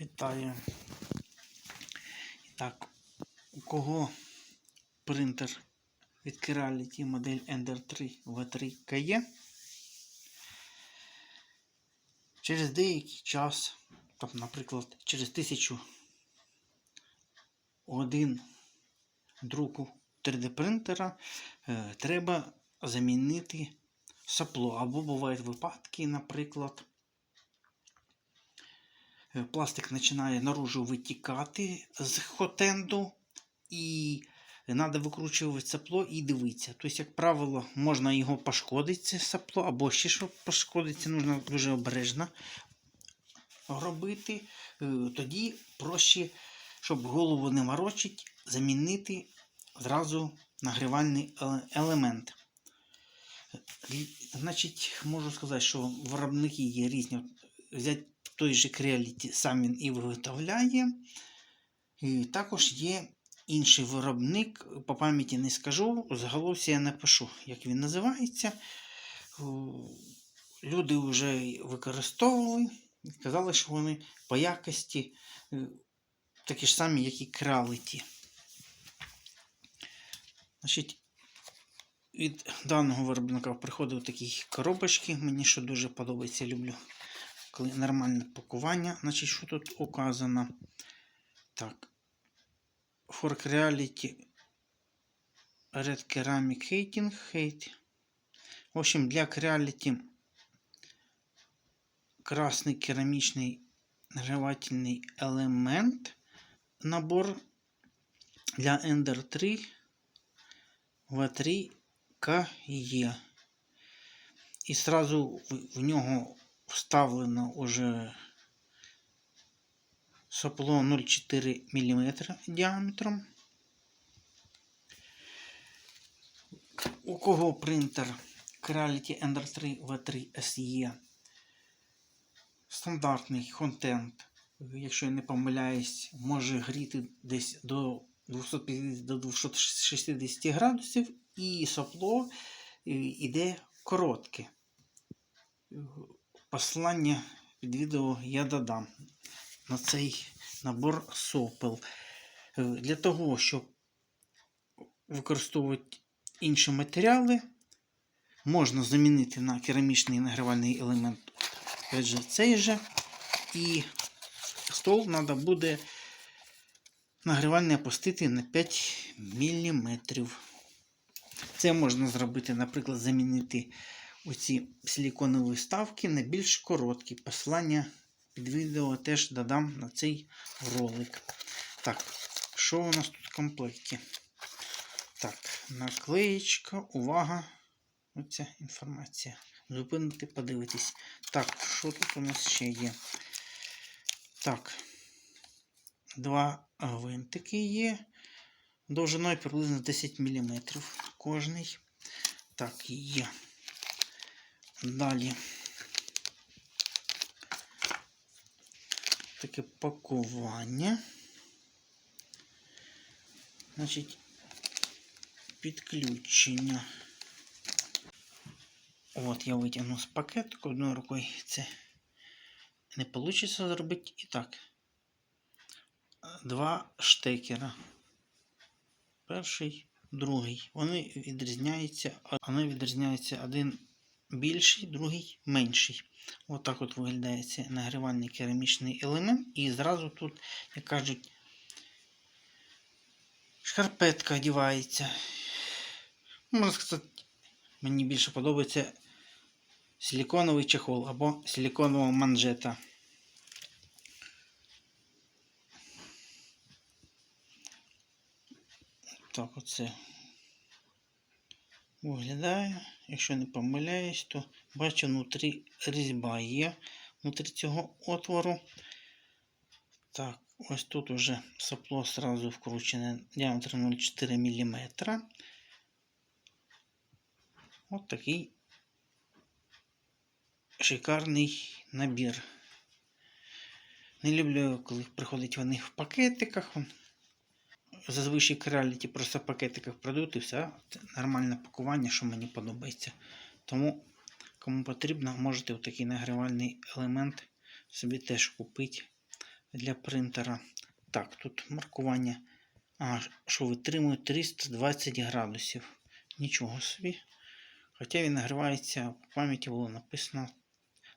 Вітаю. Так, у кого принтер від Creality модель Ender 3 V3 KE, через деякий час, там, наприклад, через тисячу годин друку 3D принтера е, треба замінити сопло. Або бувають випадки, наприклад, пластик починає наружу витікати з хотенду, і треба викручувати сопло і дивитися. Тобто, як правило, можна його пошкодити, це сопло, або ще що пошкодиться, потрібно дуже обережно робити. Е, Тоді проще, щоб голову не морочити, замінити зразу нагрівальний елемент. Значить, можу сказати, що виробники є різні. От Взяти той же Creality сам він і виготовляє. І також є інший виробник, по пам'яті не скажу, заголовці я напишу, як він називається. Люди вже використовували, казали, що вони по якості е, такі ж самі, як і Creality. Значить, від даного виробника приходили такі коробочки. Мені що дуже подобається, люблю, коли нормальне пакування. Значить, що тут указано? Так. For Reality Red Ceramic Hating Hate. В общем, для Creality красний керамічний нагрівательний елемент. Набор для Ender 3 В3 КЕ. І сразу в нього вставлено уже сопло 0,4 мм діаметром. У кого принтер Creality Ender 3 V3 SE стандартний контент, якщо я не помиляюсь, може гріти десь до 250 до 260 градусів, і сопло е, іде коротке. Послання під відео я додам на цей набор сопел. Е, Для того, щоб використовувати інші матеріали, можна замінити на керамічний нагрівальний елемент же, цей же. І стол треба буде нагрівальний опустити на 5 мм. Це можна зробити, наприклад, замінити оці силіконові вставки на більш короткі. Посилання під відео теж додам на цей ролик. Так, що у нас тут в комплекті? Так, наклеєчка, увага. Оця інформація. Зупинити, подивитись. Так, що тут у нас ще є? Так, два гвинтики є. Довжиною приблизно 10 мм кожний. Так, є. Далі. Таке пакування. Значить, підключення. От, я витягну з пакетку одною рукою. Це не вийде зробити. І так. Два штекера. Перший, другий. Вони відрізняються. Вони відрізняються один більший, другий менший. Отак от, виглядає цей нагрівальний керамічний елемент. І зразу тут, як кажуть, шкарпетка одівається. Можна сказати, мені більше подобається силиконовий чехол або силиконова манжета. Так оце виглядає. Якщо не помиляюсь, то бачу внутрі різьба є внутрі цього отвору. Так, ось тут уже сопло сразу вкручене діаметром 0,4 мм. От такий шикарний набір. Не люблю, коли приходять вони в пакетиках. Зазвичай Creality просто в пакетиках продають і все. Це нормальне пакування, що мені подобається. Тому, кому потрібно, можете такий нагрівальний елемент собі теж купити. для принтера. Так, тут маркування. А, що витримує 320 градусів. Нічого собі. Хоча він нагрівається, в пам'яті було написано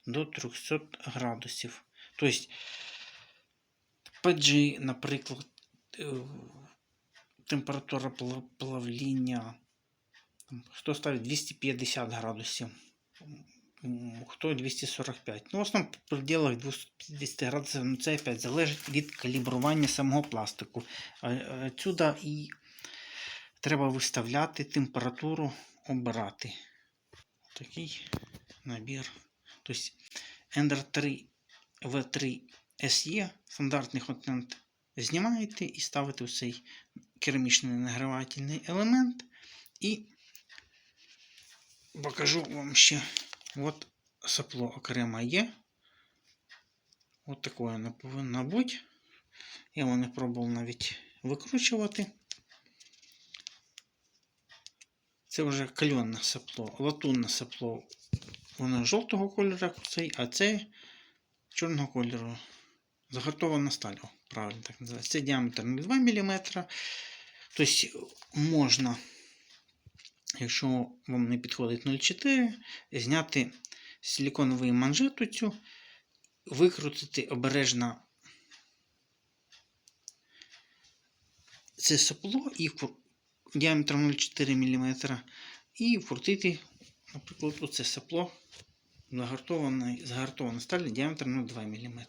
до 300 градусів. Тобто, PG, наприклад, е, температура плавління. Хто ставить 250 градусів, хто 245. Ну, в основному в пределах 250 градусів, ну це опять залежить від калібрування самого пластику. Отсюда і треба виставляти температуру, обирати. Такий набір. Тобто Ender 3 V3 SE, стандартний контент, знімаєте і ставите в цей керамічний нагрівательний елемент. І покажу вам ще. От сопло окремо є. От таке воно повинно бути. Я його не пробував навіть викручувати. Це вже кальонне сопло, латунне сопло. Воно жовтого кольору, а це чорного кольору. Загартована сталь, правильно так називається. Це діаметр 2 мм. Тобто можна, якщо вам не підходить 0,4, зняти силиконовий манжету цю, викрутити обережно це сопло і діаметром 0,4 мм і вкрутити, наприклад, оце сопло загартоване, загартоване сталь діаметром 0,2 мм.